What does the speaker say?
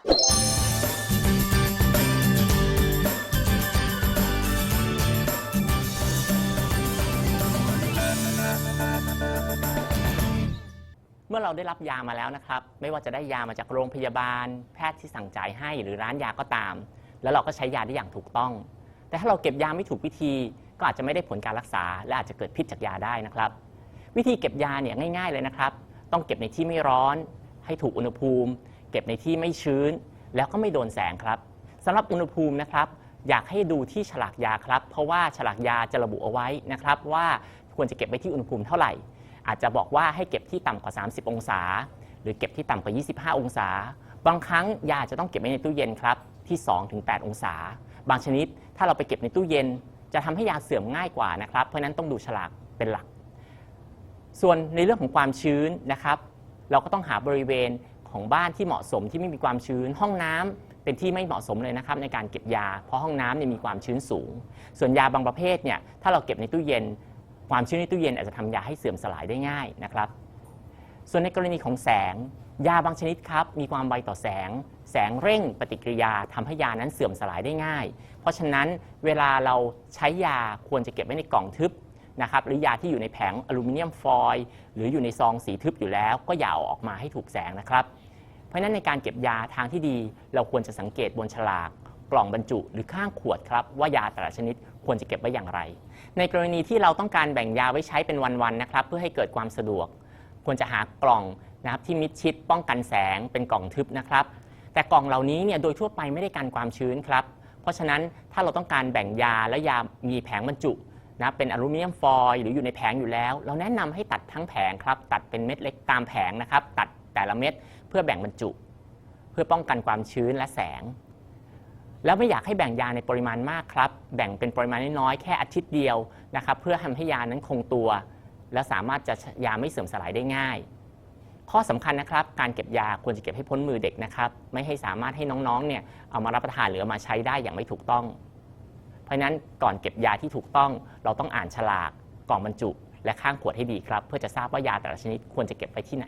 เมื่อเราได้รับยามาแล้วนะครับ ไม่ว่าจะได้ยามาจากโรงพยาบาล แพทย์ที่สั่งจ่ายให้หรือร้านยาก็ตาม แล้วเราก็ใช้ยาได้อย่างถูกต้อง แต่ถ้าเราเก็บยาไม่ถูกวิธี ก็อาจจะไม่ได้ผลการรักษา และอาจจะเกิดพิษจากยาได้นะครับ วิธีเก็บยาเนี่ยง่าย ๆเลยนะครับ ต้องเก็บในที่ไม่ร้อน ให้ถูกอุณหภูมิ เก็บในที่ไม่ชื้น แล้วก็ไม่โดนแสงครับสำหรับอุณหภูมินะครับ อยากให้ดูที่ฉลากยาครับ เพราะว่าฉลากยาจะระบุเอาไว้นะครับ ว่าควรจะเก็บไว้ที่อุณหภูมิเท่าไหร่ อาจจะบอกว่าให้เก็บที่ต่ำกว่า 30 องศา หรือเก็บที่ต่ำกว่า 25 องศา บางครั้งยาจะต้องเก็บไว้ในตู้เย็นครับที่ 2-8 องศา บางชนิดถ้าเราไปเก็บในตู้เย็น จะทำให้ยาเสื่อมง่ายกว่านะครับ เพราะนั้นต้องดูฉลากเป็นหลัก ส่วนในเรื่องของความชื้นนะครับ เราก็ต้องหาบริเวณ ของบ้านที่เหมาะสมที่ไม่มีความชื้น ห้องน้ำเป็นที่ไม่เหมาะสมเลยนะครับในการเก็บยา เพราะห้องน้ำเนี่ยมีความชื้นสูง ส่วนยาบางประเภทเนี่ยถ้าเราเก็บในตู้เย็น ความชื้นในตู้เย็นอาจจะทำยาให้เสื่อมสลายได้ง่ายนะครับ ส่วนในกรณีของแสงยาบางชนิดครับมีความไวต่อแสง แสงเร่งปฏิกิริยาทำให้ยานั้นเสื่อมสลายได้ง่าย เพราะฉะนั้นเวลาเราใช้ยาควรจะเก็บไว้ในกล่องทึบ นะครับหรือยาที่อยู่ในแผงอลูมิเนียมฟอยล์หรืออยู่ในซองสีทึบอยู่แล้ว ก็อย่าเอาออกมาให้ถูกแสงนะครับ เพราะฉะนั้นในการเก็บยาทางที่ดี เราควรจะสังเกตบนฉลาก กล่องบรรจุหรือข้างขวดครับว่ายาแต่ละชนิดควรจะเก็บไว้อย่างไร ในกรณีที่เราต้องการแบ่งยาไว้ใช้เป็นวันๆนะครับ เพื่อให้เกิดความสะดวก ควรจะหากล่องนะครับที่มิดชิดป้องกันแสงเป็นกล่องทึบนะครับ แต่กล่องเหล่านี้เนี่ยโดยทั่วไปไม่ได้กันความชื้นครับ เพราะฉะนั้นถ้าเราต้องการแบ่งยาและยามีแผงบรรจุ นะเป็นอลูมิเนียมฟอยล์หรืออยู่ในแผงอยู่แล้ว เราแนะนำให้ตัดทั้งแผงครับ ตัดเป็นเม็ดเล็กตามแผงนะครับ ตัดแต่ละเม็ดเพื่อแบ่งบรรจุ เพื่อป้องกันความชื้นและแสง แล้วไม่อยากให้แบ่งยาในปริมาณมากครับ แบ่งเป็นปริมาณน้อยๆแค่อาทิตย์เดียวนะครับ เพื่อทำให้ยานั้นคงตัว และสามารถจะยาไม่เสื่อมสลายได้ง่าย ข้อสำคัญนะครับ การเก็บยาควรจะเก็บให้พ้นมือเด็กนะครับ ไม่ให้สามารถให้น้องๆเนี่ยเอามารับประทานหรือมาใช้ได้อย่างไม่ถูกต้อง ราะฉะนั้นก่อนเก็บยาที่ถูกต้องเราต้องอ่านฉลากกล่องบรรจุ และข้างขวดให้ดีครับ เพื่อจะทราบว่ายาแต่ละชนิดควรจะเก็บไว้ที่ไหน